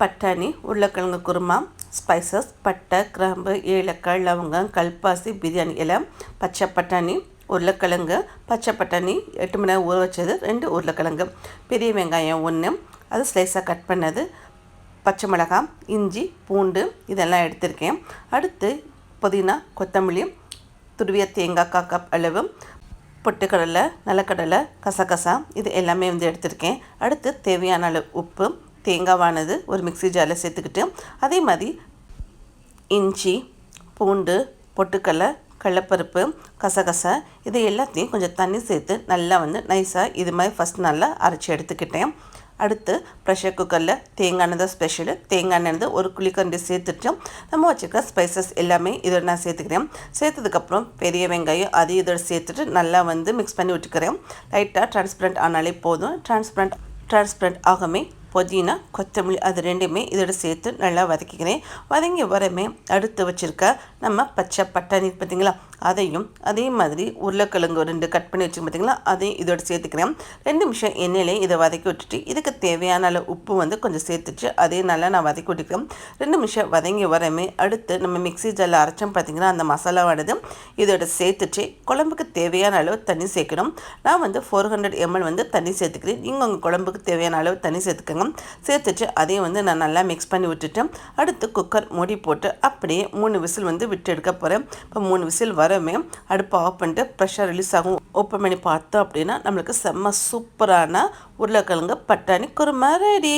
பட்டாணி உருளைக்கிழங்கு குருமா ஸ்பைசஸ் பட்டை கிராம்பு ஏலக்காய் லவங்கம் கல்பாசி பிரியாணி இலை பச்சை பட்டாணி உருளைக்கிழங்கு பச்சை பட்டாணி எட்டு மணி நேரம் ஊற வச்சது ரெண்டு உருளைக்கிழங்கு. பெரிய வெங்காயம் ஒன்று அது ஸ்லைஸாக கட் பண்ணது பச்சை மிளகாய் இஞ்சி பூண்டு இதெல்லாம் எடுத்திருக்கேன். அடுத்து புதினா கொத்தமல்லி துருவிய தேங்காய் கா கப் அளவு பொட்டுக்கடலை நிலக்கடலை கசகசா இது எல்லாமே வந்து எடுத்திருக்கேன். அடுத்து தேவையான அளவு உப்பு தேங்காவானது ஒரு மிக்சி ஜாரில் சேர்த்துக்கிட்டு அதே மாதிரி இஞ்சி பூண்டு பொட்டுக்கடலை கடலப்பருப்பு கசகசை இது எல்லாத்தையும் கொஞ்சம் தண்ணி சேர்த்து நல்லா வந்து நைஸாக இது மாதிரி ஃபஸ்ட் நல்லா அரைச்சி எடுத்துக்கிட்டேன் அடுத்து ப்ரெஷர் குக்கரில் தேங்காய் எண்ணெய் தான் ஸ்பெஷலு தேங்காய் எண்ணெய் வந்து ஒரு குழிக்கரண்டி சேர்த்துட்டு நம்ம வச்சுருக்க ஸ்பைசஸ் எல்லாமே இதோட நான் சேர்த்துக்கிறேன் சேர்த்ததுக்கப்புறம் பெரிய வெங்காயம் அதையும் இதோட சேர்த்துட்டு நல்லா வந்து மிக்ஸ் பண்ணி விட்டுக்கிறேன். லைட்டாக டிரான்ஸ்பரண்ட் ஆனாலே போதும். டிரான்ஸ்பரண்ட் டிரான்ஸ்பரண்ட் ஆகமே புதினா கொத்தமல்லி அது ரெண்டுமே இதோட சேர்த்து நல்லா வதக்கிக்கிறேன். வதங்கி வரமே அடுத்து வச்சுருக்க நம்ம பச்சை பட்டாணி பார்த்திங்களா அதையும் அதே மாதிரி உருளைக்கிழங்கு ரெண்டு கட் பண்ணி வச்சுருக்கோம் பார்த்திங்களா அதையும் இதோட சேர்த்துக்கிறேன். ரெண்டு நிமிஷம் எண்ணெயிலே இதை வதக்கி விட்டுட்டு இதுக்கு தேவையான அளவு உப்பு வந்து கொஞ்சம் சேர்த்துட்டு அதே நல்லா நான் வதக்கி விட்டுக்கிறேன். ரெண்டு நிமிஷம் வதங்கி வரமே அடுத்து நம்ம மிக்ஸி ஜாரில் அரைச்சோம் பார்த்திங்கன்னா அந்த மசாலாவானது இதோட சேர்த்துட்டு குழம்புக்கு தேவையான அளவு தண்ணி சேர்க்கணும். நான் வந்து ஃபோர் ஹண்ட்ரட் எம்எல் வந்து தண்ணி சேர்த்துக்கிறேன். நீங்கள் உங்கள் குழம்புக்கு தேவையான அளவு தண்ணி சேர்த்துக்கோங்க. சேர்த்துட்டு அதையும் வந்து நான் நல்லா மிக்ஸ் பண்ணி விட்டுட்டு அடுத்து குக்கர் மூடி போட்டு அப்படியே மூணு விசில் வந்து விட்டு எடுக்க போகிறேன் இப்போ மூணு விசில் வரமே அடுப்பு ஆஃப் பண்ணிட்டு ப்ரெஷர் ரிலீஸ் ஆகும். ஓப்பன் பண்ணி பார்த்தோம் அப்படின்னா நம்மளுக்கு செம்ம சூப்பரான உருளைக்கிழங்கு பட்டாணி குருமா ரெடி